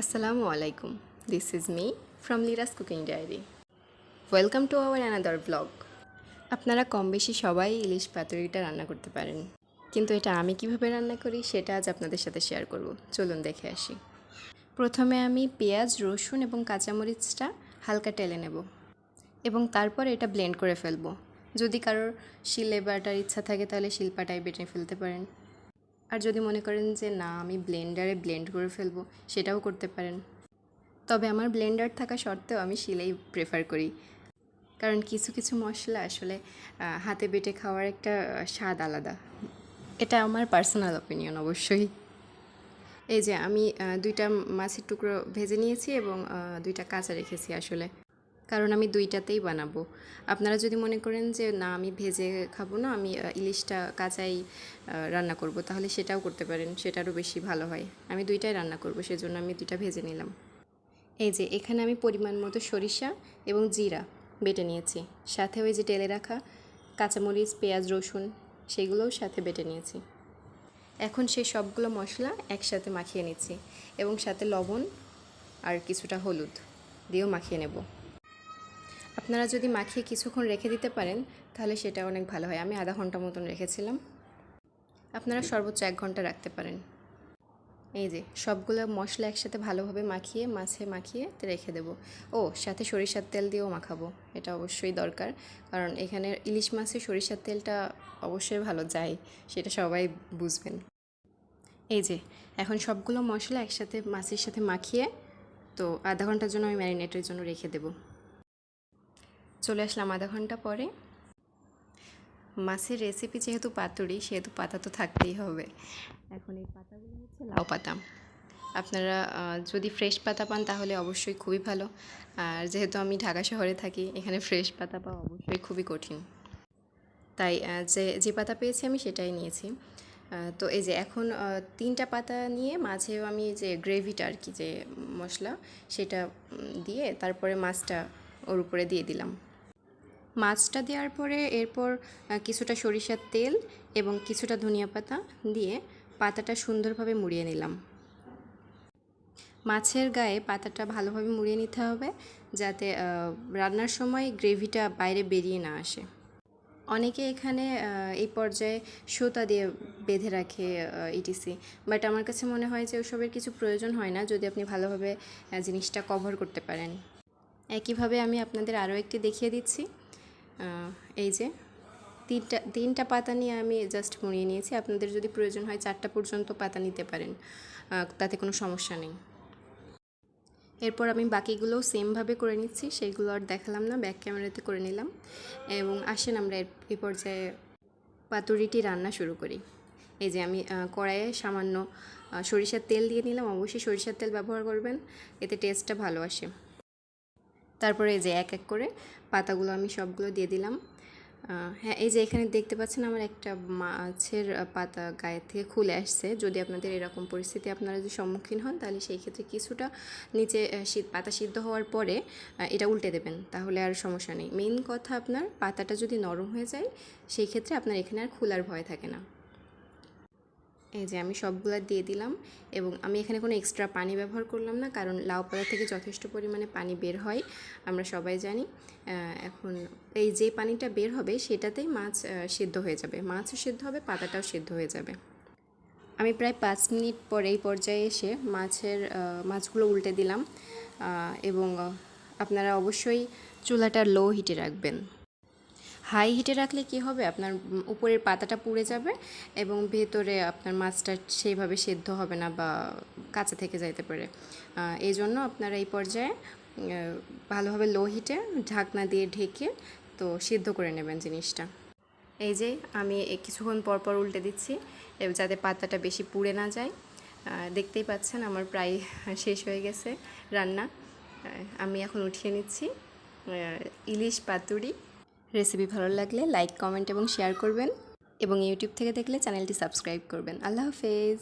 Assalamu alaikum. This is me from Lira's Cooking Diary. Welcome to our another blog আপনারা কম বেশি সবাই ইলিশ পাতুরিটা রান্না করতে পারেন। কিন্তু এটা আমি কীভাবে রান্না করি সেটা আজ আপনাদের সাথে শেয়ার করব। চলুন দেখে আসি। প্রথমে আমি পেঁয়াজ, রসুন এবং কাঁচামরিচটা হালকা টেলে নেব এবং তারপর এটা ব্লেন্ড করে ফেলব। যদি কারোর শিলে বাটার ইচ্ছা থাকে তাহলে শিলপাটায় বেটে ফেলতে পারেন। আর যদি মনে করেন যে না, আমি ব্লেন্ডারে ব্লেন্ড করে ফেলব, সেটাও করতে পারেন। তবে আমার ব্লেন্ডার থাকা সত্ত্বেও আমি শিলেই প্রেফার করি। কারণ কিছু কিছু মশলা আসলে হাতে বেটে খাওয়ার একটা স্বাদ আলাদা। এটা আমার পার্সোনাল অপিনিয়ন অবশ্যই। এই যে আমি দুইটা মাছের টুকরো ভেজে নিয়েছি এবং দুইটা কাঁচা রেখেছি আসলে। কারণ আমি দুইটাতেই বানাবো। আপনারা যদি মনে করেন যে, না, আমি ভেজে খাব না, আমি ইলিশটা কাঁচাই রান্না করব, তাহলে সেটাও করতে পারেন, সেটারও বেশি ভালো হয়। আমি দুইটাই রান্না করব, সেজন্য আমি দুইটা ভেজে নিলাম। এই যে, এখানে আমি পরিমাণ মতো সরিষা এবং জিরা বেটে নিয়েছি। সাথে ওই যে টেলে রাখা কাঁচামরিচ, পেঁয়াজ, রসুন, সেগুলোও সাথে বেটে নিয়েছি। এখন সেই সবগুলো মশলা একসাথে মাখিয়ে নিচ্ছি এবং সাথে লবণ আর কিছুটা হলুদ দিয়েও মাখিয়ে নেব। আপনারা যদি মাখিয়ে কিছুক্ষণ রেখে দিতে পারেন তাহলে সেটা অনেক ভালো হয়। আমি আধা ঘণ্টা মতন রেখেছিলাম। আপনারা সর্বোচ্চ এক ঘণ্টা রাখতে পারেন। এই যে সবগুলো মশলা একসাথে ভালোভাবে মাখিয়ে মাছে মাখিয়ে রেখে দেবো। ও সাথে সরিষার তেল দিয়েও মাখাবো। এটা অবশ্যই দরকার। কারণ এখানে ইলিশ মাছে সরিষার তেলটা অবশ্যই ভালো যায় সেটা সবাই বুঝবেন। এই যে এখন সবগুলো মশলা একসাথে মাছের সাথে মাখিয়ে তো আধা ঘণ্টার জন্য আমি ম্যারিনেটের জন্য রেখে দেবো। চলে আসলাম আধা ঘণ্টা পরে। মাছের রেসিপি যেহেতু পাতুরি, সেহেতু পাতা তো থাকতেই হবে। এখন এই পাতাগুলো হচ্ছে লাউ পাতা। আপনারা যদি ফ্রেশ পাতা পান তাহলে অবশ্যই খুবই ভালো। আর যেহেতু আমি ঢাকা শহরে থাকি, এখানে ফ্রেশ পাতা পাওয়া অবশ্যই খুবই কঠিন। তাই যে যে পাতা পেয়েছি আমি সেটাই নিয়েছি। তো এই যে এখন তিনটা পাতা নিয়ে মাঝেও আমি যে গ্রেভিটা আর কি, যে মশলা, সেটা দিয়ে তারপরে মাছটা ওর উপরে দিয়ে দিলাম। মাছটা দেওয়ার পরে এরপর কিছুটা সরিষার তেল এবং কিছুটা ধনিয়া পাতা দিয়ে পাতাটা সুন্দরভাবে মুড়িয়ে নিলাম। মাছের গায়ে পাতাটা ভালোভাবে মুড়িয়ে নিতে হবে যাতে রান্নার সময় গ্রেভিটা বাইরে বেরিয়ে না আসে। অনেকে এখানে এই পর্যায়ে সুতা দিয়ে বেঁধে রাখে ইটিসি। বাট আমার কাছে মনে হয় যে ওসবের কিছু প্রয়োজন হয় না যদি আপনি ভালোভাবে জিনিসটা কভার করতে পারেন। একইভাবে আমি আপনাদের আরও একটি দেখিয়ে দিচ্ছি। এই যে তিনটা তিনটা পাতা নিয়ে আমি জাস্ট মুড়িয়ে নিয়েছি। আপনাদের যদি প্রয়োজন হয় চারটা পর্যন্ত পাতা নিতে পারেন তাতে কোনো সমস্যা নেই। এরপর আমি বাকিগুলোও সেমভাবে করে নিচ্ছি, সেইগুলো আর দেখালাম না ব্যাক ক্যামেরাতে করে নিলাম। এবং আসেন আমরা এই পর্যায়ে পাতুরিটি রান্না শুরু করি। এই যে আমি কড়াইয়ে সামান্য সরিষার তেল দিয়ে নিলাম। অবশ্যই সরিষার তেল ব্যবহার করবেন, এতে টেস্টটা ভালো আসে। তারপরে এই যে এক এক করে পাতাগুলো আমি সবগুলো দিয়ে দিলাম। হ্যাঁ এই যে এখানে দেখতে পাচ্ছেন আমার একটা মাছের পাতা গায়ে থেকে খুলে আসছে। যদি আপনাদের এরকম পরিস্থিতি আপনারা যদি সম্মুখীন হন, তাহলে সেই ক্ষেত্রে কিছুটা নিচে শীত পাতা সিদ্ধ হওয়ার পরে এটা উল্টে দেবেন, তাহলে আর সমস্যা নেই। মেইন কথা আপনার পাতাটা যদি নরম হয়ে যায়, সেই ক্ষেত্রে আপনার এখানে আর খোলার ভয় থাকে না। এই যে আমি সবগুলা দিয়ে দিলাম এবং আমি এখানে কোনো এক্সট্রা পানি ব্যবহার করলাম না, কারণ লাউ পাতা থেকে যথেষ্ট পরিমাণে পানি বের হয়, আমরা সবাই জানি। এখন এই যে পানিটা বের হবে সেটাতেই মাছ সিদ্ধ হয়ে যাবে। মাছও সিদ্ধ হবে, পাতাটাও সিদ্ধ হয়ে যাবে। আমি প্রায় পাঁচ মিনিট পরে এই পর্যায়ে এসে মাছের মাছগুলো উল্টে দিলাম। এবং আপনারা অবশ্যই চুলাটা লো হিটে রাখবেন। হাই হিটে রাখলে কি হবে? আপনার উপরের পাতাটা পুড়ে যাবে এবং ভেতরে আপনার মাছটা সেইভাবে সেদ্ধ হবে না বা কাঁচা থেকে যাইতে পারে। এই জন্য আপনারা এই পর্যায়ে ভালোভাবে লো হিটে ঢাকনা দিয়ে ঢেকে তো সিদ্ধ করে নেবেন জিনিসটা। এই যে আমি কিছুক্ষণ পর পর উল্টে দিচ্ছি যাতে পাতাটা বেশি পুড়ে না যায়। দেখতেই পাচ্ছেন আমার প্রায় শেষ হয়ে গেছে রান্না। আমি এখন উঠিয়ে নিচ্ছি ইলিশ পাতুরি। রেসিপি ভালো লাগলে লাইক, কমেন্ট এবং শেয়ার করবেন। এবং ইউটিউব থেকে দেখলে চ্যানেলটি সাবস্ক্রাইব করবেন। আল্লাহ হাফেজ।